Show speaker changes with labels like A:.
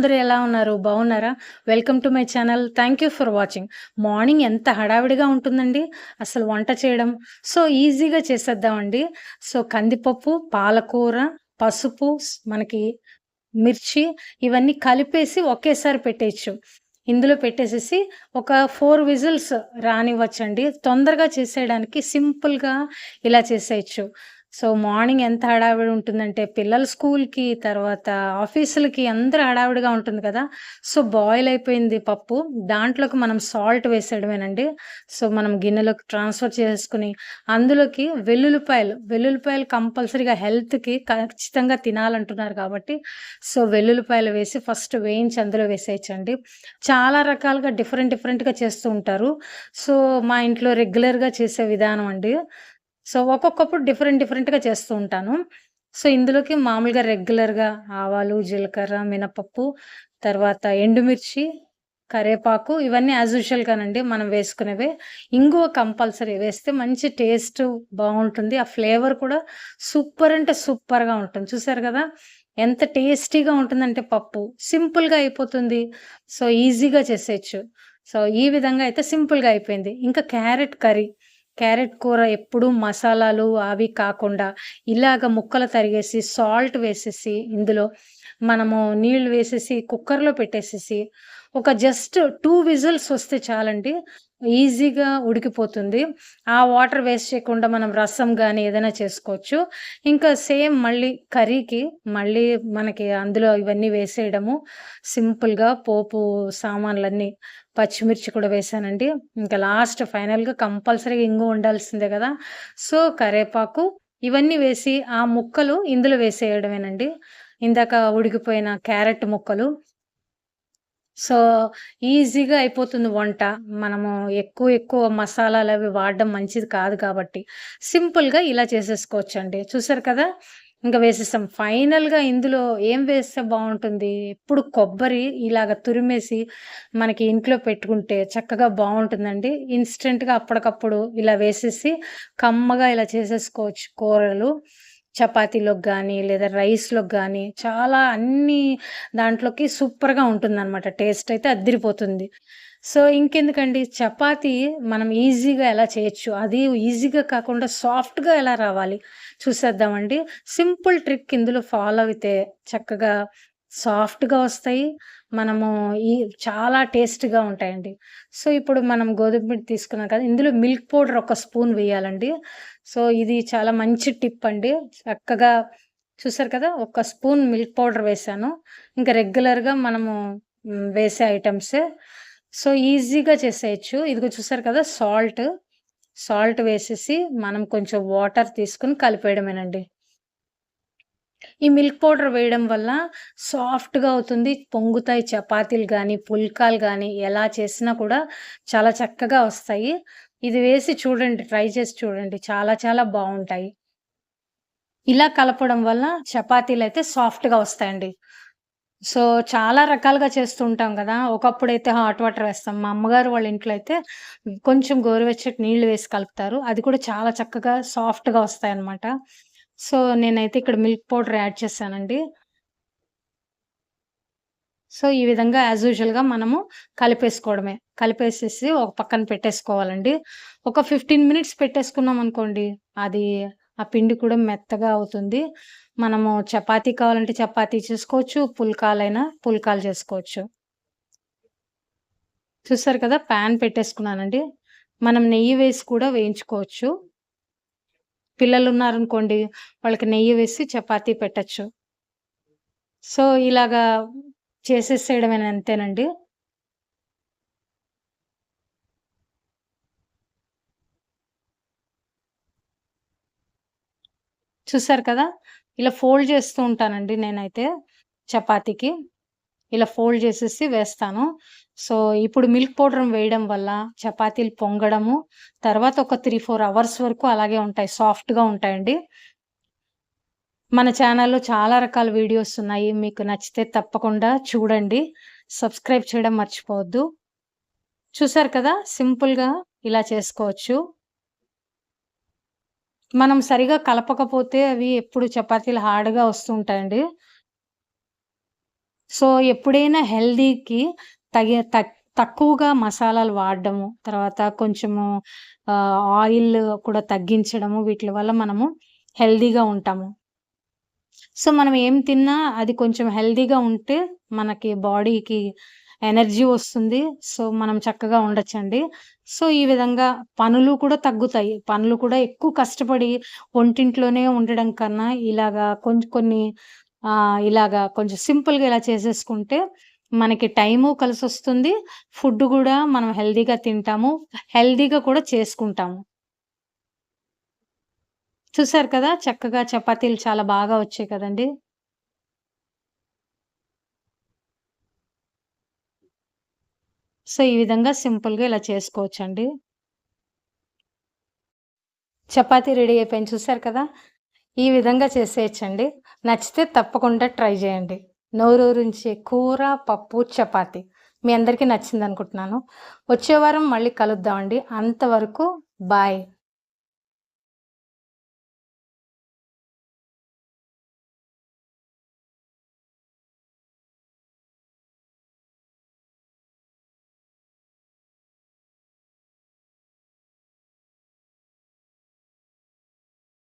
A: అందరూ ఎలా ఉన్నారు? బాగున్నారా? Welcome to my channel. Thank you for watching. Morning ఎంత హడావిడిగా ఉంటుందండి. అసలు వంట చేయడం. సో, ఈజీగా చేసేద్దామండి. సో, కందిపప్పు, పాలకూర, పసుపు, మనకి మిర్చి ఇవన్నీ కలిపేసి ఒకేసారి పెట్టేయచ్చు. ఇందులో పెట్టేసేసి ఒక ఫోర్ విజిల్స్ రానివ్వచ్చండి. తొందరగా చేసేయడానికి సింపుల్‌గా ఇలా చేసేయచ్చు. సో, మార్నింగ్ ఎంత హడావిడి ఉంటుందంటే పిల్లలు స్కూల్‌కి, తర్వాత ఆఫీసులకి అందరూ హడావిడిగా ఉంటుంది కదా! సో, బాయిల్ అయిపోయింది పప్పు. దాంట్లోకి మనం సాల్ట్ వేసేయడమేనండి. సో, మనం గిన్నెలోకి ట్రాన్స్‌ఫర్ చేసుకుని అందులోకి వెల్లుల్లిపాయలు, వెల్లుల్లిపాయలు కంపల్సరీగా హెల్త్‌కి ఖచ్చితంగా తినాలంటున్నారు కాబట్టి, సో, వెల్లుల్లిపాయలు వేసి ఫస్ట్ వేయించి అందులో వేసేయచ్చండి. చాలా రకాలుగా డిఫరెంట్ డిఫరెంట్‌గా చేస్తూ ఉంటారు. సో, మా ఇంట్లో రెగ్యులర్‌గా చేసే విధానం అండి. సో, ఒక్కొక్కప్పుడు డిఫరెంట్ డిఫరెంట్‌గా చేస్తూ ఉంటాను. సో, ఇందులోకి మామూలుగా రెగ్యులర్‌గా ఆవాలు, జీలకర్ర, మినపప్పు, తర్వాత ఎండుమిర్చి, కరివేపాకు ఇవన్నీ యాజ్ యూజువల్‌గానండి మనం వేసుకునేవే. ఇంగువ కంపల్సరీ వేస్తే మంచి టేస్ట్ బాగుంటుంది ఆ ఫ్లేవర్ కూడా సూపర్ అంటే సూపర్‌గా ఉంటుంది. చూసారు కదా ఎంత టేస్టీగా ఉంటుందంటే పప్పు. సింపుల్‌గా అయిపోతుంది. సో, ఈజీగా చేసేయచ్చు. సో, ఈ విధంగా అయితే సింపుల్‌గా అయిపోయింది. ఇంకా క్యారెట్ కర్రీ. క్యారెట్ కూర ఎప్పుడూ మసాలాలు అవి కాకుండా ఇలాగ ముక్కలు తరిగేసి, సాల్ట్ వేసేసి ఇందులో మనము నీళ్ళు వేసేసి కుక్కర్‌లో పెట్టేసేసి ఒక జస్ట్ టూ విజిల్స్ వస్తే చాలండి. ఈజీగా ఉడికిపోతుంది. ఆ వాటర్ వేస్ట్ చేయకుండా మనం రసం కానీ ఏదైనా చేసుకోవచ్చు. ఇంకా సేమ్ మళ్ళీ కర్రీకి మళ్ళీ మనకి అందులో ఇవన్నీ వేసేయడము. సింపుల్‌గా పోపు సామాన్లన్నీ పచ్చిమిర్చి కూడా వేసానండి ఇంకా లాస్ట్ ఫైనల్‌గా కంపల్సరీగా ఇంగు ఉండాల్సిందే కదా సో, కరివేపాకు ఇవన్నీ వేసి ఆ ముక్కలు ఇందులో వేసేయడమేనండి. ఇందాక ఉడికిపోయిన క్యారెట్ ముక్కలు. సో, ఈజీగా అయిపోతుంది వంట. మనము ఎక్కువ ఎక్కువ మసాలాలు అవి వాడడం మంచిది కాదు కాబట్టి, సింపుల్‌గా ఇలా చేసేసుకోవచ్చండి. చూసారు కదా! ఇంకా వేసేస్తాం ఫైనల్‌గా ఇందులో ఏం వేస్తే బాగుంటుంది ఎప్పుడు కొబ్బరి ఇలాగ తురిమేసి మనకి ఇంట్లో పెట్టుకుంటే చక్కగా బాగుంటుందండి ఇన్స్టెంట్గా అప్పటికప్పుడు ఇలా వేసేసి కమ్మగా ఇలా చేసేసుకోవచ్చు కూరలు. చపాతీలోకి కానీ లేదా రైస్‌లోకి కానీ చాలా అన్ని దాంట్లోకి సూపర్‌గా ఉంటుందనమాట. టేస్ట్ అయితే అద్దరిపోతుంది సో, ఇంకెందుకండి చపాతీ మనం ఈజీగా ఎలా చేయొచ్చు? అది ఈజీగా కాకుండా సాఫ్ట్‌గా ఎలా రావాలి? చూసేద్దామండి. సింపుల్ ట్రిక్ ఇందులో ఫాలో అయితే చక్కగా సాఫ్ట్‌గా వస్తాయి. మనము ఈ చాలా టేస్ట్‌గా ఉంటాయండి. సో, ఇప్పుడు మనం గోధుమ పిండి తీసుకున్నాం కదా! ఇందులో మిల్క్ పౌడర్ ఒక స్పూన్ వేయాలండి. సో, ఇది చాలా మంచి టిప్ అండి. చక్కగా చూసారు కదా! ఒక స్పూన్ మిల్క్ పౌడర్ వేసాను ఇంకా రెగ్యులర్‌గా మనము వేసే ఐటమ్స్ సో, ఈజీగా చేసేయచ్చు. ఇదిగో చూసారు కదా! సాల్ట్. సాల్ట్ వేసేసి మనం కొంచెం వాటర్ తీసుకొని కలిపేయడమేనండి. ఈ మిల్క్ పౌడర్ వేయడం వల్ల సాఫ్ట్‌గా అవుతుంది. పొంగుతాయి చపాతీలు కానీ పుల్కాలు కానీ ఎలా చేసినా కూడా చాలా చక్కగా వస్తాయి. ఇది వేసి చూడండి. ట్రై చేసి చూడండి. చాలా చాలా బాగుంటాయి ఇలా కలపడం వల్ల చపాతీలు అయితే సాఫ్ట్‌గా వస్తాయండి. సో, చాలా రకాలుగా చేస్తూ ఉంటాం ఒకప్పుడు అయితే హాట్ వాటర్ వేస్తాం. మా అమ్మగారు వాళ్ళ ఇంట్లో అయితే కొంచెం గోరువెచ్చటి నీళ్ళు వేసి కలుపుతారు. అది కూడా చాలా చక్కగా సాఫ్ట్‌గా వస్తాయన్నమాట. సో, నేనైతే ఇక్కడ మిల్క్ పౌడర్ యాడ్ చేశానండి. సో, ఈ విధంగా యాజ్ యూజువల్‌గా మనము కలిపేసుకోవడమే. కలిపేసేసి ఒక పక్కన పెట్టేసుకోవాలండి. ఒక 15 మినిట్స్ పెట్టేసుకున్నామనుకోండి, అది ఆ పిండి కూడా మెత్తగా అవుతుంది. మనము చపాతీ కావాలంటే చపాతీ చేసుకోవచ్చు. పుల్కాలైనా పుల్కాలు చేసుకోవచ్చు. చూసారు కదా! పాన్ పెట్టేసుకున్నానండి. మనం నెయ్యి వేసి కూడా వేయించుకోవచ్చు. పిల్లలు ఉన్నారనుకోండి వాళ్ళకి నెయ్యి వేసి చపాతీ పెట్టొచ్చు. సో, ఇలాగా చేసేసేయడమే అంతేనండి. చూసారు కదా! ఇలా ఫోల్డ్ చేస్తూ ఉంటానండి నేనైతే చపాతీకి. ఇలా ఫోల్డ్ చేసేసి వేస్తాను. సో, ఇప్పుడు మిల్క్ పౌడర్ వేయడం వల్ల చపాతీలు పొంగడము, తర్వాత ఒక 3, 4 అవర్స్ వరకు అలాగే ఉంటాయి. సాఫ్ట్‌గా ఉంటాయండి. మన ఛానల్‌లో చాలా రకాల వీడియోస్ ఉన్నాయి. మీకు నచ్చితే తప్పకుండా చూడండి. సబ్స్క్రైబ్ చేయడం మర్చిపోవద్దు. చూసారు కదా! సింపుల్‌గా ఇలా చేసుకోవచ్చు. మనం సరిగ్గా కలపకపోతే అవి ఎప్పుడు చపాతీలు హార్డ్‌గా వస్తుంటాయండి సో ఎప్పుడైనా హెల్తీకి తగి తక్కువగా మసాలాలు వాడడము, తర్వాత కొంచెము ఆయిల్ కూడా తగ్గించడము వీటి వల్ల మనము హెల్దీగా ఉంటాము. సో, మనం ఏం తిన్నా అది కొంచెం హెల్తీగా ఉంటే మనకి బాడీకి ఎనర్జీ వస్తుంది. సో, మనం చక్కగా ఉండొచ్చండి. సో, ఈ విధంగా పనులు కూడా తగ్గుతాయి. పనులు కూడా ఎక్కువ కష్టపడి ఒంటింట్లోనే ఉండడం కన్నా ఇలాగా కొంచెం కొన్ని ఇలాగా కొంచెం సింపుల్‌గా ఇలా చేసేసుకుంటే మనకి టైము కలిసొస్తుంది. ఫుడ్ కూడా మనం హెల్తీగా తింటాము. హెల్తీగా కూడా చేసుకుంటాము. చూసారు కదా! చక్కగా చపాతీలు చాలా బాగా వచ్చాయి కదండి సో, ఈ విధంగా సింపుల్‌గా ఇలా చేసుకోవచ్చండి. చపాతీ రెడీ అయిపోయింది చూసారు కదా! ఈ విధంగా చేసేయచ్చండి నచ్చితే తప్పకుండా ట్రై చేయండి. నోరూరించే కూర, పప్పు, చపాతి మీ అందరికీ నచ్చిందనుకుంటున్నాను. వచ్చే వారం మళ్ళీ కలుద్దామండి. అంతవరకు బాయ్.